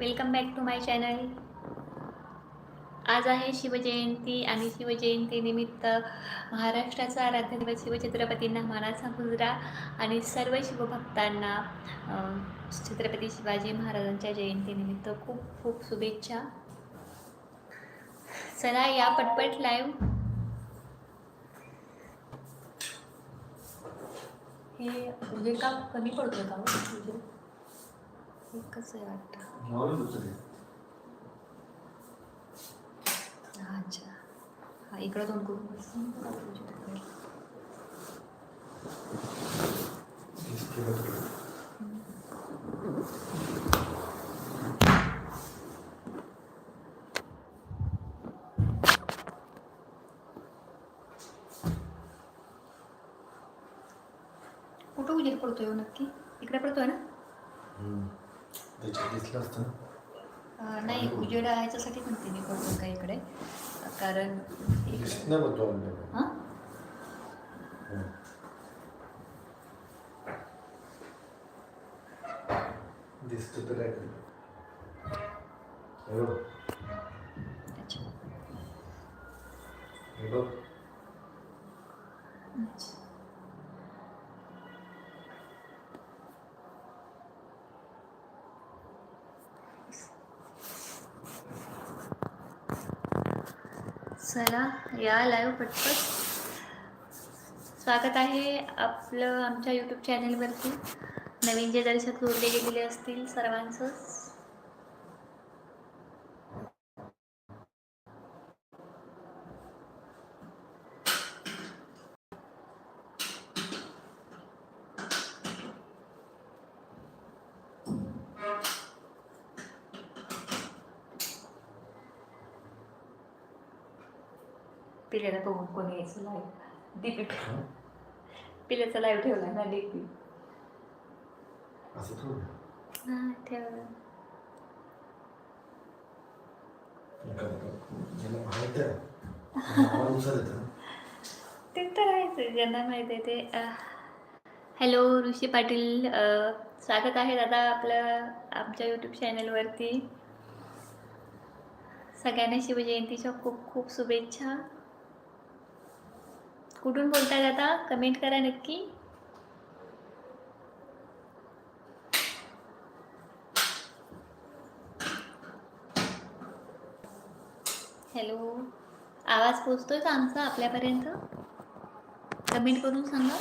Welcome back to my channel आज आहे शिवजयंती आणि शिवजयंतीनिमित्त महाराष्ट्राचा आराध्यदैवत शिवछत्रपतींना मानाचा मुजरा आणि सर्व शिवभक्तांना छत्रपती शिवाजी महाराजांच्या जयंतीनिमित्त खूप खूप शुभेच्छा. चला या पटपट लाईव्ह हे उजेड का कमी पडतो का हो? म्हणजे कसं आहे वाटतं. अच्छा. हा इकडं दोन करून. कुठं उजेड पडतोय हो नक्की? इकडे पडतोय ना? त्याच्यात दिसलं असतं. ना अं, नाही उजेड ह्याच्यासाठी म्हणते मी पडतो का इकडे? कारण इकडे दिसत नाही आपल्याला. हां. दिसतं तर काय हे बघ. अच्छा. हे बघ. चला या लाईव्ह पटपट स्वागत आहे आपलं आमच्या यूट्यूब चॅनलवरती नवीन जे दर्शक जोडले गेलेले असतील सर्वांचं पिल्याला बघून कोणी यायचं लाईव्ह डीपी हं? पिल्याचा लाईव्ह ठेवला ना डीपी असं थोडं हां ठेवला ते तर आहेच ज्यांना माहीत आहे ते हॅलो ऋषी पाटील स्वागत आहे दादा आपलं आमच्या यूट्यूब चॅनलवरती सगळ्यांना शिवजयंतीच्या खूप खूप शुभेच्छा. कुठून बोलताय आता कमेंट करा नक्की. हॅलो आवाज पोचतोय का आमचा आपल्यापर्यंत? कमेंट करून सांगा.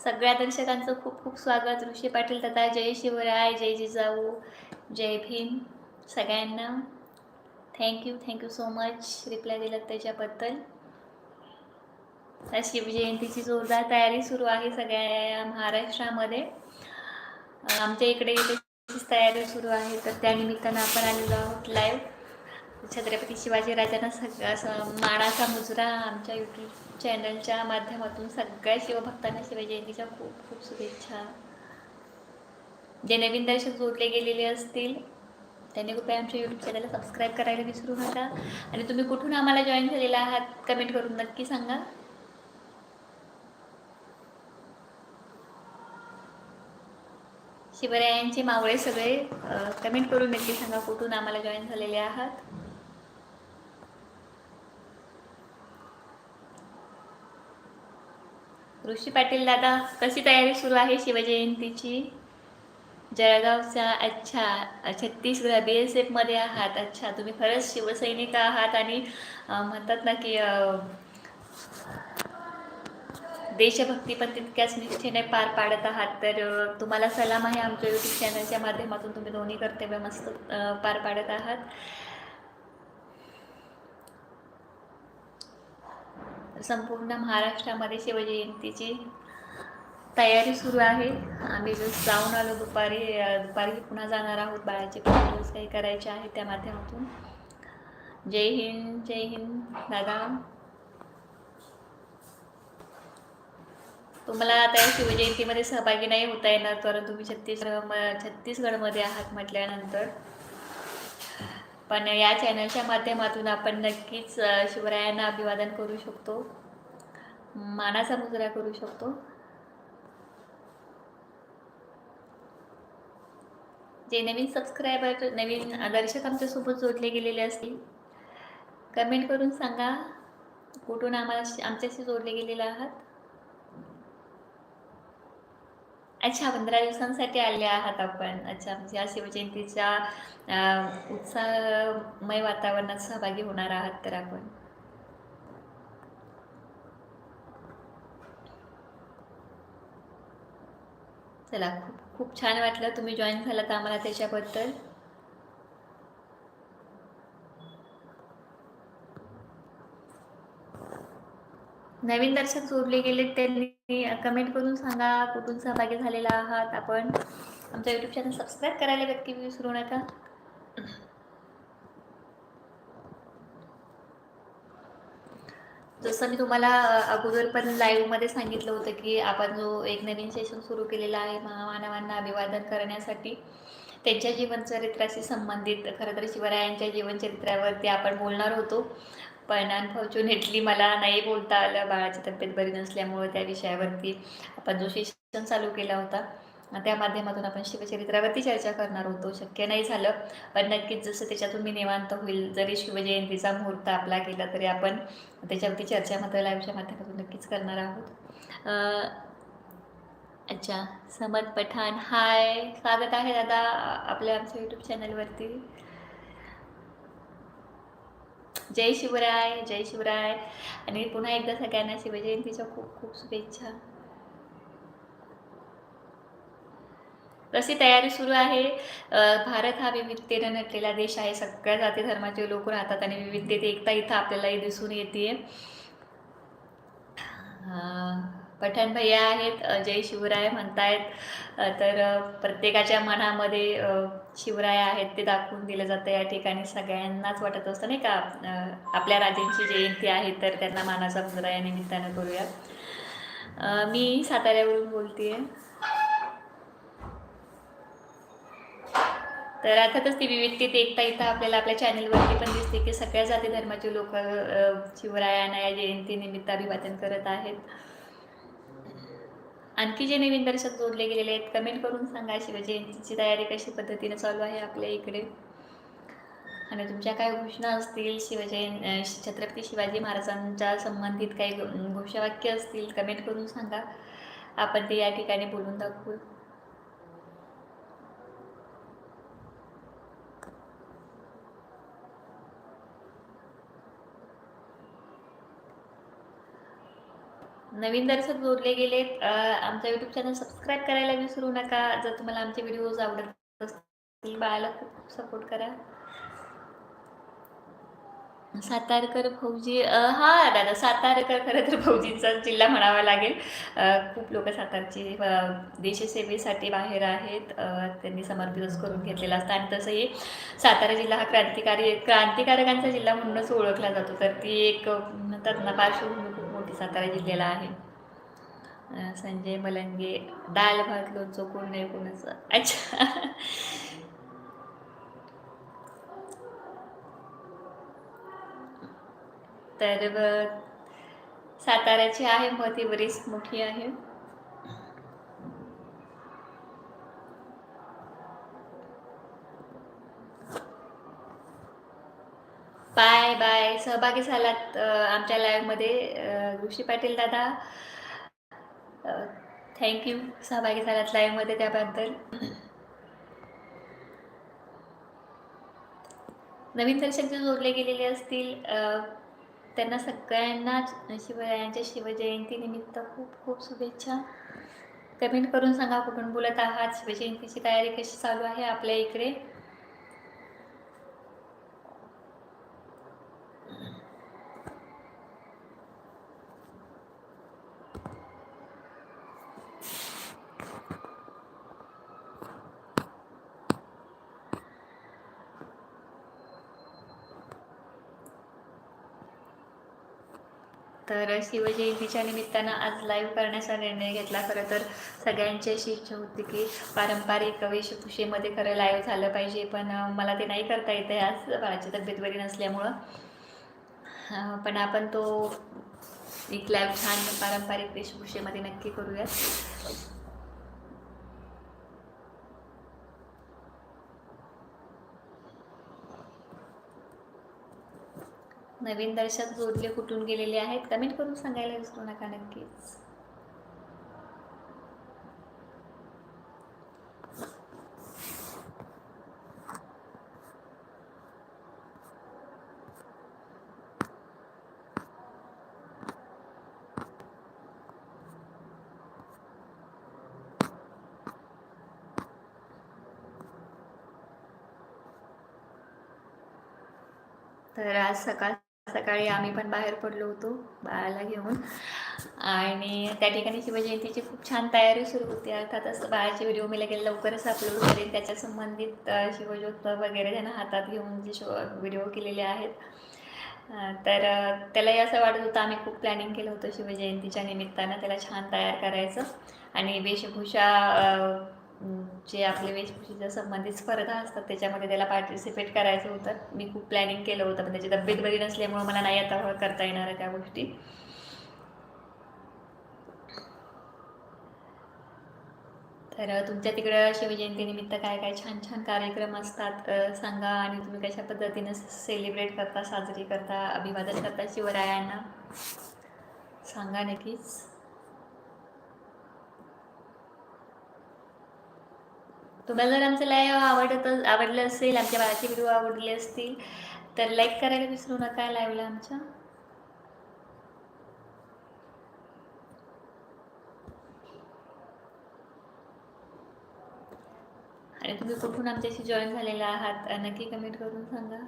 सगळ्या दर्शकांचं खूप खूप स्वागत. ऋषी पाटील तथा जय शिवराय जय जिजाऊ जय भीम सगळ्यांना. Thank you thank you so much reply दिला त्याच्याबद्दल. शिवजयंतीची जोरदार तयारी सुरू आहे सगळ्या महाराष्ट्रामध्ये. आमच्या इकडे तयारी सुरू आहे तर त्यानिमित्तानं आपण आलेलो आहोत लाईव्ह छत्रपती शिवाजी राजांना सग असं मानाचा मुजरा आमच्या यूट्यूब चॅनलच्या माध्यमातून सगळ्या शिवभक्तांना शिवजयंतीच्या खूप खूप शुभेच्छा. जे नवीन दर्शक जोडले गेलेले असतील त्यांनी कृपया आमच्या यूट्यूब चॅनलला सबस्क्राईब करायला विसरू नका. आणि तुम्ही कुठून आम्हाला जॉईन झालेला आहात कमेंट करून नक्की सांगा. शिवरायांचे मावळे सगळे कमेंट करून नक्की सांगा कुठून आम्हाला जॉईन झालेले आहात. ऋषी पाटील दादा कशी तयारी सुरू आहे शिवजयंतीची? जळगावचा अच्छा छत्तीसगड बी एस एफमध्ये आहात. अच्छा तुम्ही खरंच शिवसैनिक आहात आणि म्हणतात ना की देशभक्ती पण तितक्याच निष्ठेने पार पाडत आहात. तर तुम्हाला सलाम आहे आमच्या यूट्यूब चॅनलच्या माध्यमातून. तुम्ही दोन्ही कर्तव्य मस्त पार पाडत आहात. संपूर्ण महाराष्ट्रामध्ये शिवजयंतीची तयारी सुरू आहे. आम्ही जस्ट जाऊन आलो दुपारी दुपारी पुन्हा जाणार आहोत. बाळाचे फोटोज काही करायचे आहे त्या माध्यमातून. जय हिंद जय हिंद दादा. तुम्हाला आता या शिवजयंतीमध्ये सहभागी नाही होता येणार तर तुम्ही छत्तीसगड म- छत्तीसगडमध्ये आहात म्हटल्यानंतर. पण या चॅनलच्या माध्यमातून आपण नक्कीच शिवरायांना अभिवादन करू शकतो. मानाचा मुजरा करू शकतो. जे नवीन सबस्क्रायबर नवीन दर्शक आमच्यासोबत जोडले गेलेले असतील कमेंट करून सांगा कुठून आम्हाला आमच्याशी जोडले गेलेले आहात. अच्छा पंधरा दिवसांसाठी आले आहात आपण. अच्छा म्हणजे या शिवजयंतीच्या उत्साहमय वातावरणात सहभागी होणार आहात तर आपण. चला खूप खूप छान वाटलं तुम्ही जॉईन झालात आम्हाला त्याच्याबद्दल. नवीन दर्शक जोडले गेले त्यांनी. कमेंट करून सांगा कुठून सहभागी झालेला आहात आपण. आमच्या यूट्यूब चॅनल सबस्क्राईब करायला व्यक्ती विसरू नका. जसं मी तुम्हाला अगोदर पण लाईव्हमध्ये सांगितलं होतं की आपण जो एक नवीन सेशन सुरू केलेला आहे महामानवांना अभिवादन करण्यासाठी त्यांच्या जीवनचरित्राशी संबंधित खरं तर शिवरायांच्या जीवनचरित्रावरती आपण बोलणार होतो. पण अनफॉर्च्युनेटली मला नाही बोलता आलं. बाळाची तब्येत बरी नसल्यामुळं त्या विषयावरती आपण जो सेशन चालू केला होता त्या माध्यमातून आपण शिवचरित्रावरती चर्चा करणार होतो. शक्य नाही झालं पण नक्कीच जसं त्याच्यातून मी निवांत होईल जरी शिवजयंतीचा मुहूर्त आपला केला तरी आपण त्याच्यावरती चर्चा मात्र लाईव्हच्या माध्यमातून नक्कीच करणार आहोत. अच्छा समद पठाण. हाय स्वागत आहे दादा आपल्या आमच्या यूट्यूब चॅनलवरती जय शिवराय जय शिवराय. आणि पुन्हा एकदा सगळ्यांना शिवजयंतीच्या खूप खूप शुभेच्छा. कशी तयारी सुरू आहे. भारत हा विविधतेनं नटलेला देश आहे. सगळ्या जाती धर्माचे लोक राहतात आणि विविधतेत एकता इथं आपल्यालाही दिसून येते. पठाण भैया आहेत. जय शिवराय म्हणतायत. तर प्रत्येकाच्या मनामध्ये शिवराय आहेत ते दाखवून दिलं जातं. या ठिकाणी सगळ्यांनाच वाटत असतं नाही का? आपल्या राजांची जयंती आहे तर त्यांना मानाचा मुजरा या निमित्तानं करूया. मी साताऱ्यावरून बोलते आहे तर अर्थातच ती विविधतेत एकता इथं आपल्याला आपल्या चॅनलवरती पण दिसते की सगळ्या जाती धर्माचे लोक शिवरायांना या जयंतीनिमित्त अभिवादन करत आहेत. आणखी जे नवीन दर्शक जोडले गेलेले आहेत कमेंट करून सांगा. शिवजयंतीची तयारी कशी पद्धतीने चालू आहे आपल्या इकडे? आणि तुमच्या काय घोषणा असतील? शिवजयं छत्रपती शिवाजी महाराजांच्या संबंधित काही घोषवाक्य असतील कमेंट करून सांगा. आपण ते या ठिकाणी बोलून दाखवू. नवीन दर्शक जोडले गेलेत आमचा यूट्यूब चॅनल सबस्क्राईब करायला विसरू नका. जर तुम्हाला आमचे व्हिडिओज आवडत असतील बाळाला खूप खूप सपोर्ट करा. सातारकर फौजी हा दादा सातारकर खरं तर फौजींचा जिल्हा म्हणावा लागेल. खूप लोक सातारचे देशसेवेसाठी बाहेर आहेत. त्यांनी समर्पितच करून घेतलेला असतं. आणि तसंही सातारा जिल्हा हा क्रांतिकारी क्रांतिकारकांचा जिल्हा म्हणूनच ओळखला जातो. तर ती एक अ, म्हणतात ना पार्श्वभूमी सातारा जिल्ह्याला आहे. संजय मलंगे दाल भात लोणचं कोण नाही कोणाचं? अच्छा. तर साताऱ्याची आहे मग ती बरीच मोठी आहे. Bye bye. सहभागी झालात आमच्या लाईव्हमध्ये ऋषी पाटील दादा. थँक्यू सहभागी झालात लाईव्हमध्ये त्याबद्दल. नवीन दर्शक जे जोडले गेलेले असतील त्यांना सगळ्यांनाच शिवरायांच्या शिवजयंतीनिमित्त खूप खूप शुभेच्छा. कमेंट करून सांगा कुठून बोलत आहात? शिवजयंतीची तयारी कशी चालू आहे आपल्या इकडे? तर शिवजयंतीच्या निमित्तानं आज लाईव्ह करण्याचा निर्णय घेतला. खरं तर सगळ्यांची अशी इच्छा होती की पारंपरिक वेशभूषेमध्ये खरं लाईव्ह झालं पाहिजे. पण मला ते नाही करता येतं आज बाळाची तब्येत बरी नसल्यामुळं. पण आपण तो एक लाईव्ह छान पारंपरिक वेशभूषेमध्ये नक्की करूया नवीन दर्शक जोडले कुठून गेलेले आहेत. कमेंट करून सांगायला विसरू नका नक्कीच. तर आज सकाळ सकाळी आम्ही पण बाहेर पडलो होतो बाळाला घेऊन. आणि त्या ठिकाणी शिवजयंतीची खूप छान तयारी सुरू होती. अर्थातच बाळाचे व्हिडिओ मी लगेच लवकरच अपलोड करेन. त्याच्या संबंधित अ, शिवज्योत वगैरे त्यांना हातात घेऊन जे शो व्हिडिओ केलेले आहेत. तर त्यालाही असं वाटत होतं आम्ही खूप प्लॅनिंग केलं होतं शिवजयंतीच्या निमित्तानं त्याला छान तयार करायचं. आणि वेशभूषा जे आपले वेशभूषेच्या संबंधित स्पर्धा असतात त्याच्यामध्ये त्याला पार्टिसिपेट करायचं होतं. मी खूप प्लॅनिंग केलं होतं पण त्याची तब्येत बरी नसल्यामुळं मला नाही आता करता येणार आहे त्या गोष्टी. तर तुमच्या तिकडं शिवजयंतीनिमित्त काय काय छान छान कार्यक्रम असतात सांगा. आणि तुम्ही कशा पद्धतीनं सेलिब्रेट करता साजरी करता अभिवादन करता शिवरायांना? सांगा नक्कीच. तुम्हाला जर आमचं लाईव्ह आवडत आवडलं असेल आमच्या बाळाचे व्हिडिओ आवडले असतील तर लाईक करायला विसरू नका लाईव्हला आमच्या. आणि तुम्ही कुठून आमच्याशी जॉईन झालेला आहात नक्की कमेंट करून सांगा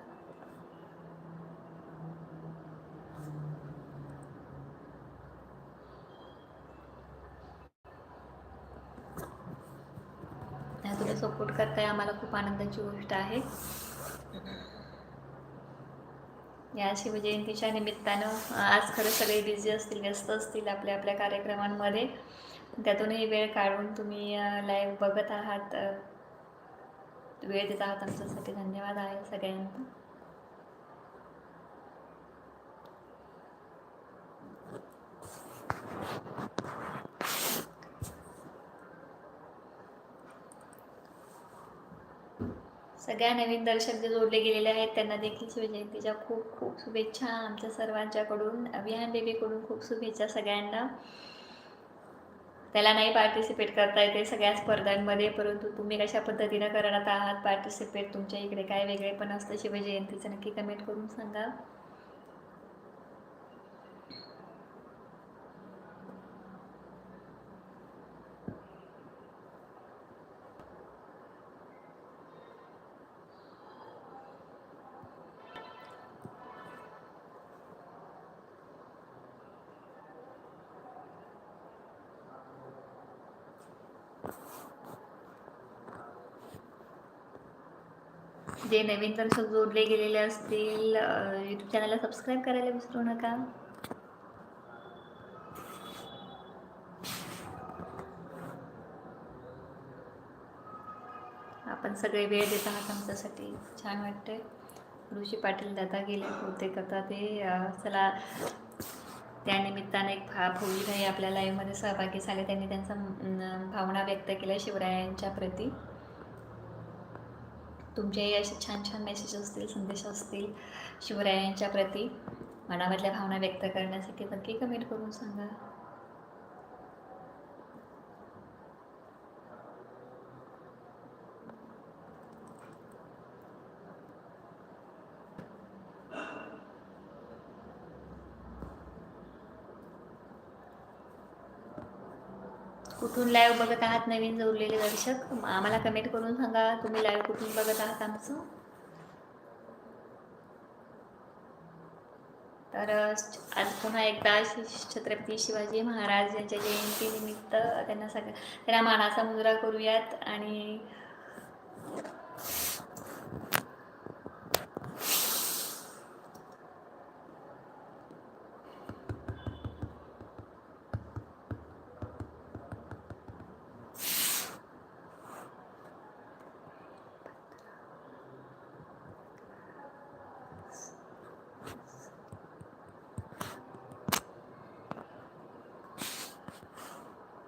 आणि तुम्ही सपोर्ट करताय आम्हाला खूप आनंदाची गोष्ट आहे. या शिवजयंतीच्या निमित्तानं आज खरं सगळे बिझी असतील व्यस्त असतील आपल्या आपल्या कार्यक्रमांमध्ये त्यातूनही वेळ काढून तुम्ही लाईव्ह बघत आहात. वेळ देत आहात आमच्यासाठी. धन्यवाद आहे सगळ्यांना. सगळ्या नवीन दर्शक जे जोडले गेलेले आहेत त्यांना देखील शिवजयंतीच्या खूप खूप शुभेच्छा. आमच्या सर्वांच्याकडून अभियान बेबीकडून खूप शुभेच्छा सगळ्यांना. त्याला नाही पार्टिसिपेट करता येते सगळ्या स्पर्धांमध्ये परंतु तुम्ही कशा पद्धतीनं करत आहात पार्टिसिपेट तुमच्या इकडे काय वेगळे पण असतं. शिवजयंतीचं नक्की कमेंट करून सांगा. जे नवीन दर्शक जोडले गेलेले असतील यूट्यूब चॅनलला सबस्क्राईब करायला विसरू नका. आपण सगळे वेळ देत आहात आमच्यासाठी. छान वाटतंय. ऋषी पाटील दादा गेले होते कथा ते चला त्यानिमित्ताने एक भा भोई भाई आपल्या लाईव्हमध्ये सहभागी झाले. त्यांनी त्यांचा भावना व्यक्त केल्या शिवरायांच्या प्रती. तुमचेही असे छान छान मेसेज असतील संदेश असतील शिवरायांच्या प्रती मनामधल्या भावना व्यक्त करण्यासाठी नक्की कमेंट करून सांगा. कुठून लाईव्ह बघत आहात नवीन जोडलेले दर्शक? आम्हाला कमेंट करून सांगा. तुम्ही लाईव्ह कुठून बघत आहात आमचं? तर आज पुन्हा एकदा छत्रपती शिवाजी महाराज यांच्या जयंतीनिमित्त त्यांना सगळ्या त्यांना मानाचा मुजरा करूयात आणि